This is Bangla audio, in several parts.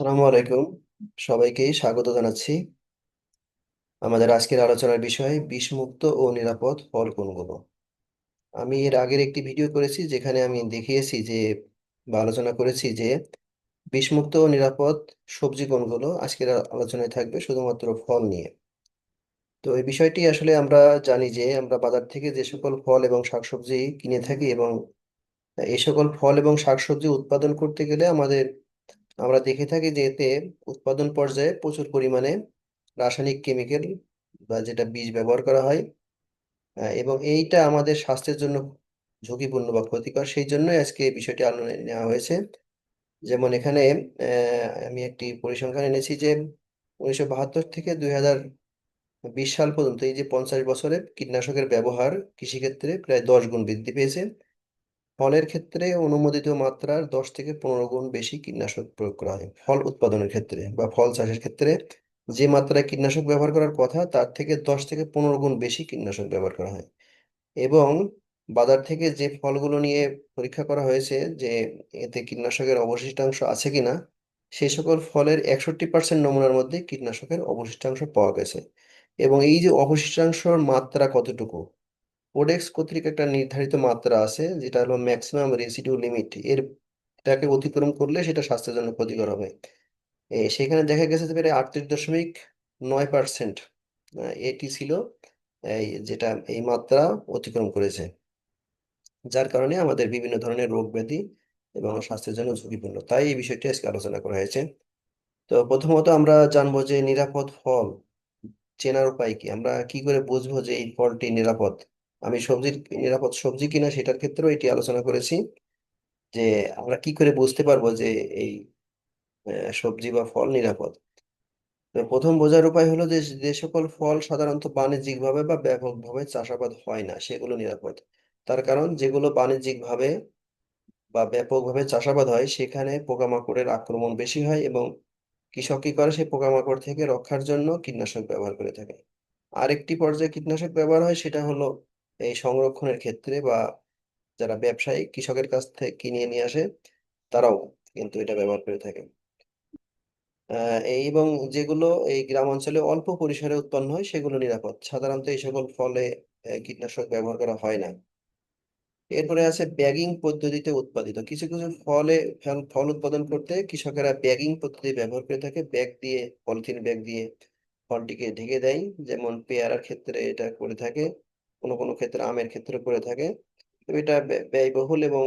সালামু আলাইকুম। সবাইকেই স্বাগত জানাচ্ছি। আমাদের আজকের আলোচনার বিষয় বিষমুক্ত ও নিরাপদ ফল কোনগুলো? আমি এর আগের একটি ভিডিও করেছি যেখানে আমি দেখিয়েছি যে বা আলোচনা করেছি যে বিষমুক্ত ও নিরাপদ সবজি কোনগুলো আজকের আলোচনায় থাকবে শুধুমাত্র ফল নিয়ে। তো এই বিষয়টি আসলে আমরা জানি যে আমরা বাজার থেকে যে সকল ফল এবং শাকসবজি কিনে থাকি এবং এই সকল ফল এবং শাকসবজি উৎপাদন করতে গেলে আমাদের আমরা দেখে থাকি যে এতে উৎপাদন পর্যায়ে প্রচুর পরিমাণে রাসায়নিক কেমিক্যাল বা যেটা বীজ ব্যবহার করা হয় এবং এইটা আমাদের স্বাস্থ্যের জন্য ঝুঁকিপূর্ণ বা ক্ষতিকর। সেই জন্যই আজকে এই বিষয়টি আলোচনায় নেওয়া হয়েছে। যেমন এখানে আমি একটি পরিসংখ্যান এনেছি যে উনিশশো বাহাত্তর থেকে দুই হাজার বিশ সাল পর্যন্ত এই যে পঞ্চাশ বছরে কীটনাশকের ব্যবহার কৃষিক্ষেত্রে প্রায় দশ গুণ বৃদ্ধি পেয়েছে। ফলের ক্ষেত্রে অনুমোদিত মাত্রার দশ থেকে পনেরো গুণ বেশি কীটনাশক প্রয়োগ করা হয়, ফল উৎপাদনের ক্ষেত্রে বা ফল চাষের ক্ষেত্রে। যে মাত্রায় কীটনাশক ব্যবহার করার কথা, তার থেকে দশ থেকে পনেরো গুণ বেশি কীটনাশক ব্যবহার করা হয়। এবং বাজার থেকে যে ফলগুলো নিয়ে পরীক্ষা করা হয়েছে যে এতে কীটনাশকের অবশিষ্টাংশ আছে কিনা সেই সকল ফলের একষট্টি পার্সেন্ট নমুনার মধ্যে কীটনাশকের অবশিষ্টাংশ পাওয়া গেছে। এবং এই যে অবশিষ্টাংশর মাত্রা কতটুকু কোডেক্স কর্তৃক একটা নির্ধারিত মাত্রা আছে, যেটা হলো ম্যাক্সিমাম রেসিডিউ লিমিট এর এটাকে অতিক্রম করলে সেটা স্বাস্থ্যের জন্য ক্ষতিকর হবে। সেখানে দেখা গেছে যে প্রায় আটত্রিশ দশমিক নয় পার্সেন্ট এটি ছিল এই যেটা এই মাত্রা অতিক্রম করেছে। যার কারণে আমাদের বিভিন্ন ধরনের রোগ ব্যাধি এবং স্বাস্থ্যের জন্য ঝুঁকিপূর্ণ। তাই এই বিষয়টি আজকে আলোচনা করা হয়েছে। তো প্রথমত আমরা জানব যে নিরাপদ ফল চেনার উপায় কি? আমরা কি করে বুঝব যে এই ফলটি নিরাপদ? আমি সবজির নিরাপদ সবজি কিনা সেটার ক্ষেত্রেও এটি আলোচনা করেছি যে আমরা কি করে বুঝতে পারব যে এই সবজি বা ফল নিরাপদ? প্রথম বোঝার উপায় হলো যে যে সকল ফল সাধারণত বাণিজ্যিকভাবে বা ব্যাপকভাবে চাষাবাদ হয় না, সেগুলো নিরাপদ। তার কারণ যেগুলো বাণিজ্যিকভাবে বা ব্যাপকভাবে চাষাবাদ হয়, সেখানে পোকামাকড়ের আক্রমণ বেশি হয় এবং কৃষক কি করে? সেই পোকামাকড় থেকে রক্ষার জন্য কীটনাশক ব্যবহার করে থাকে। আরেকটি পর্যায়ে কীটনাশক ব্যবহার হয়, সেটা হলো এই সংরক্ষণের ক্ষেত্রে বা যারা ব্যবসায়ী, কৃষকের কাছ থেকে কিনে নিয়ে আসে, তারাও কিন্তু এটা ব্যবহার করে থাকে। এবং যেগুলো এই গ্রাম অঞ্চলে অল্প পরিসরে উৎপন্ন হয়, সেগুলো নিরাপদ। সাধারণত এই সকল ফলে কীটনাশক ব্যবহার করা হয় না। এরপরে আছে ব্যাগিং পদ্ধতিতে উৎপাদিত। কিছু কিছু ফল ফল উৎপাদন করতে কৃষকেরা ব্যাগিং পদ্ধতি ব্যবহার করে থাকে। ব্যাগ দিয়ে, পলিথিন ব্যাগ দিয়ে ফলটিকে ঢেকে দেয়। যেমন পেয়ারার ক্ষেত্রে এটা করে থাকে। কোনো কোনো ক্ষেত্রে আমের ক্ষেত্রে করে থাকে। এটা ব্যয়বহুল এবং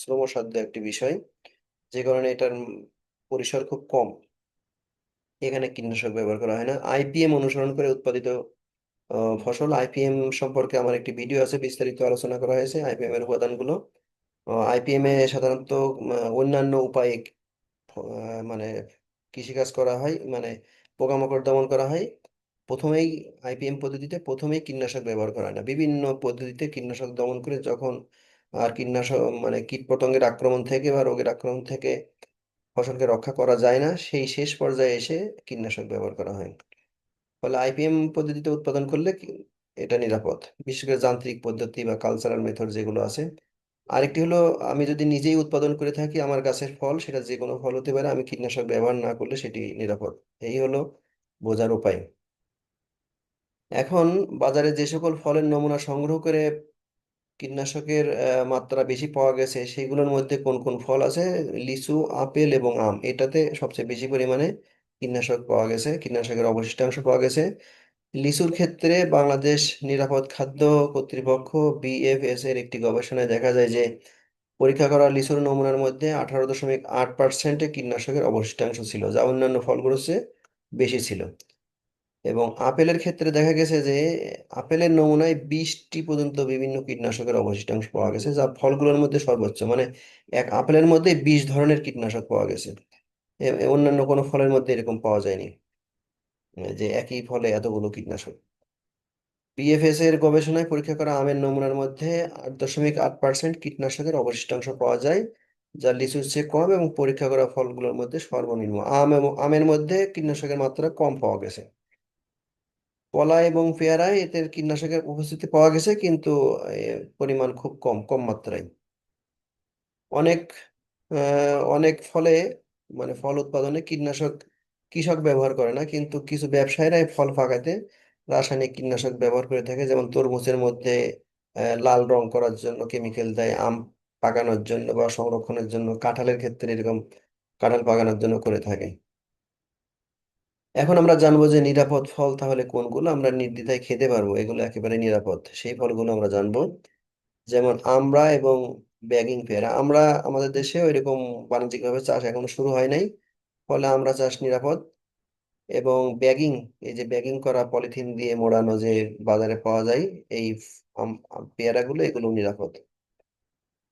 শ্রমসাধ্য একটি বিষয়। যে কারণে এটার পরিসর খুব কম। এখানে কীটনাশক ব্যবহার করা হয় না। আইপিএম অনুসরণ করে উৎপাদিত ফসল আইপিএম সম্পর্কে আমার একটি ভিডিও আছে, বিস্তারিত আলোচনা করা হয়েছে আইপিএম এর উপাদানগুলো। আইপিএম এ সাধারণত অন্যান্য উপায়ে মানে কৃষিকাজ করা হয়। মানে পোকামাকড় দমন করা হয়। প্রথমেই আইপিএম পদ্ধতিতে প্রথমেই কীটনাশক ব্যবহার করা হয় না। বিভিন্ন পদ্ধতিতে কীটনাশক দমন করে যখন, আর কীটনাশক মানে কীটপতঙ্গের আক্রমণ থেকে বা রোগের আক্রমণ থেকে ফসলকে রক্ষা করা যায় না, সেই শেষ পর্যায়ে এসে কীটনাশক ব্যবহার করা হয়। ফলে আইপিএম পদ্ধতিতে উৎপাদন করলে এটা নিরাপদ। বিশেষ করে যান্ত্রিক পদ্ধতি বা কালচারাল মেথড যেগুলো আছে। আরেকটি হলো, আমি যদি নিজেই উৎপাদন করে থাকি, আমার গাছের ফল, সেটা যে কোনো ফল হতে পারে, আমি কীটনাশক ব্যবহার না করলে সেটি নিরাপদ। এই হলো বোঝার উপায়। এখন বাজারে যে সকল ফলের নমুনা সংগ্রহ করে কীটনাশকের মাত্রা বেশি পাওয়া গেছে সেগুলোর মধ্যে কোন কোন ফল আছে? লিচু, আপেল এবং আম। এটাতে সবচেয়ে বেশি পরিমাণে কীটনাশক পাওয়া গেছে, কীটনাশকের অবশিষ্টাংশ পাওয়া গেছে। লিচুর ক্ষেত্রে বাংলাদেশ নিরাপদ খাদ্য কর্তৃপক্ষ বিএফএস এর একটি গবেষণায় দেখা যায় যে, পরীক্ষা করা লিচুর নমুনার মধ্যে আঠারো দশমিক আট পার্সেন্টে কীটনাশকের অবশিষ্টাংশ ছিল, যা অন্যান্য ফলগুলোর চেয়ে বেশি ছিল। এবং আপেলের ক্ষেত্রে দেখা গেছে যে, আপেলের নমুনায় বিশটি পর্যন্ত বিভিন্ন কীটনাশকের অবশিষ্টাংশ পাওয়া গেছে, যা ফলগুলোর মধ্যে সর্বোচ্চ। মানে এক আপেলের মধ্যে বিশ ধরনের কীটনাশক পাওয়া গেছে। অন্যান্য কোনো ফলের মধ্যে এরকম পাওয়া যায়নি। যে একই ফলে এতগুলো কীটনাশক। বিএফএস এর গবেষণায় পরীক্ষা করা আমের নমুনার মধ্যে আট দশমিক আট পার্সেন্ট কীটনাশকের অবশিষ্টাংশ পাওয়া যায়, যা লিচুর চেয়ে কম এবং পরীক্ষা করা ফলগুলোর মধ্যে সর্বনিম্ন। আম এবং আমের মধ্যে কীটনাশকের মাত্রা কম পাওয়া গেছে। কলা এবং পেয়ারায় এতে কীটনাশকের উপস্থিতি পাওয়া গেছে, কিন্তু পরিমাণ খুব কম কম মাত্রায়। অনেক অনেক ফলে মানে ফল উৎপাদনে কীটনাশক, কৃষক ব্যবহার করে না, কিন্তু কিছু ব্যবসায়ীরা ফল পাকাতে রাসায়নিক কীটনাশক ব্যবহার করে থাকে, যেমন তরমুজের মধ্যে লাল রং করার জন্য কেমিক্যাল দেয়, আম পাকানোর জন্য বা সংরক্ষণের জন্য, কাঁঠালের ক্ষেত্রে এরকম কাঁঠাল পাকানোর জন্য করে থাকে। এখন আমরা জানব যে নিরাপদ ফল তাহলে কোনগুলো? আমরা নির্দ্বিধায় খেতে পারব, এগুলো একেবারে নিরাপদ। সেই ফলগুলো আমরা জানব। যেমন আমড়া এবং ব্যাগিং পেয়ারা। আমরা আমাদের দেশে এরকম বাণিজ্যিকভাবে চাষ এখনও শুরু হয় নাই, ফলে আমরা চাষ নিরাপদ। এবং ব্যাগিং, এই যে ব্যাগিং করা পলিথিন দিয়ে মোড়ানো যে বাজারে পাওয়া যায়, এই পেয়ারাগুলো এগুলো নিরাপদ।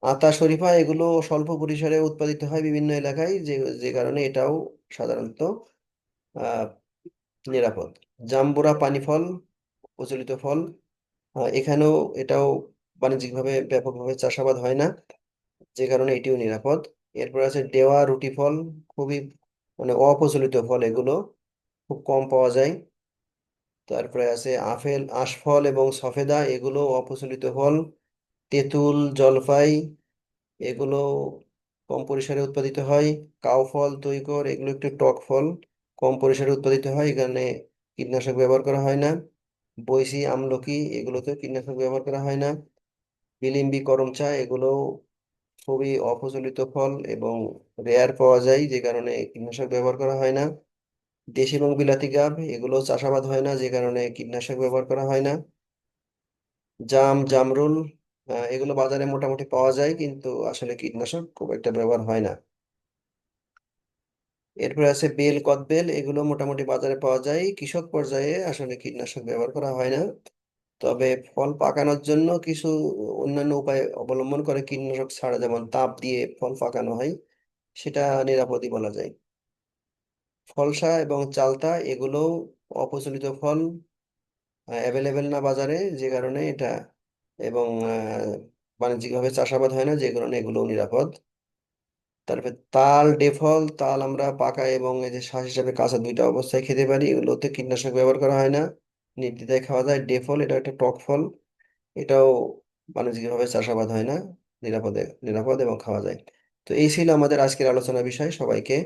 আতা, শরীফা এগুলো স্বল্প পরিসরে উৎপাদিত হয় বিভিন্ন এলাকায়, যে যে কারণে এটাও সাধারণত নিরাপদ। জাম্বুরা পানি ফল, প্রচলিত ফল এখানেও এটাও বাণিজ্যিকভাবে ব্যাপকভাবে চাষাবাদ হয় না, যে কারণে এটিও নিরাপদ। এরপর আছে ডেওয়া রুটি ফল, খুবই মানে অপ্রচলিত ফল এগুলো, খুব কম পাওয়া যায়। তারপরে আছে আপেল, আশফল এবং সফেদা, এগুলো অপ্রচলিত ফল। তেঁতুল জলপাই এগুলো কম পরিসরে উৎপাদিত হয়। কাউ ফল তৈকর, এগুলো একটু টক ফল। কম পরিসরে উৎপাদিত হয়, এখানে কীটনাশক ব্যবহার করা হয় না। বৈশি, আমলকি এগুলোতে কীটনাশক ব্যবহার করা হয় না। বিলিম্বি করম চা এগুলো খুবই অপ্রচলিত ফল এবং রেয়ার পাওয়া যায়, যে কারণে কীটনাশক ব্যবহার করা হয় না। দেশি এবং বিলাতি গাব এগুলো চাষাবাদ হয় না, যে কারণে কীটনাশক ব্যবহার করা হয় না। জাম, জামরুল এগুলো বাজারে মোটামুটি পাওয়া যায়, কিন্তু আসলে কীটনাশক খুব একটা ব্যবহার হয় না। এরপরে আছে বেল কদবেল এগুলো মোটামুটি বাজারে পাওয়া যায়। কৃষক পর্যায়ে আসলে কীটনাশক ব্যবহার করা হয় না। তবে ফল পাকানোর জন্য কিছু অন্যান্য উপায় অবলম্বন করে কীটনাশক ছাড়া যেমন তাপ দিয়ে ফল পাকানো হয়, সেটা নিরাপদই বলা যায়। ফলসা এবং চালতা, এগুলো অপ্রচলিত ফল অ্যাভেলেবেল না বাজারে যে কারণে এটা এবং বাণিজ্যিকভাবে চাষাবাদ হয় না, যে কারণে এগুলো নিরাপদ। তারপরে তাল ডেফল তাল আমরা পাকা এবং এই যে শ্বাস হিসাবে কাঁচা দুইটা অবস্থায় খেতে পারি। এগুলোতে কীটনাশক ব্যবহার করা হয় না। নির্দ্বিধায় খাওয়া যায়। ডেফল এটা একটা টক ফল। এটাও বাণিজ্যিকভাবে চাষাবাদ হয় না। নিরাপদে, নিরাপদ এবং খাওয়া যায়। তো এই ছিল আমাদের আজকের আলোচনা বিষয়। সবাইকে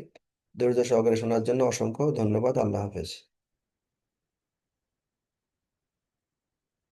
ধৈর্য সহকারে শোনার জন্য অসংখ্য ধন্যবাদ। আল্লাহ হাফেজ।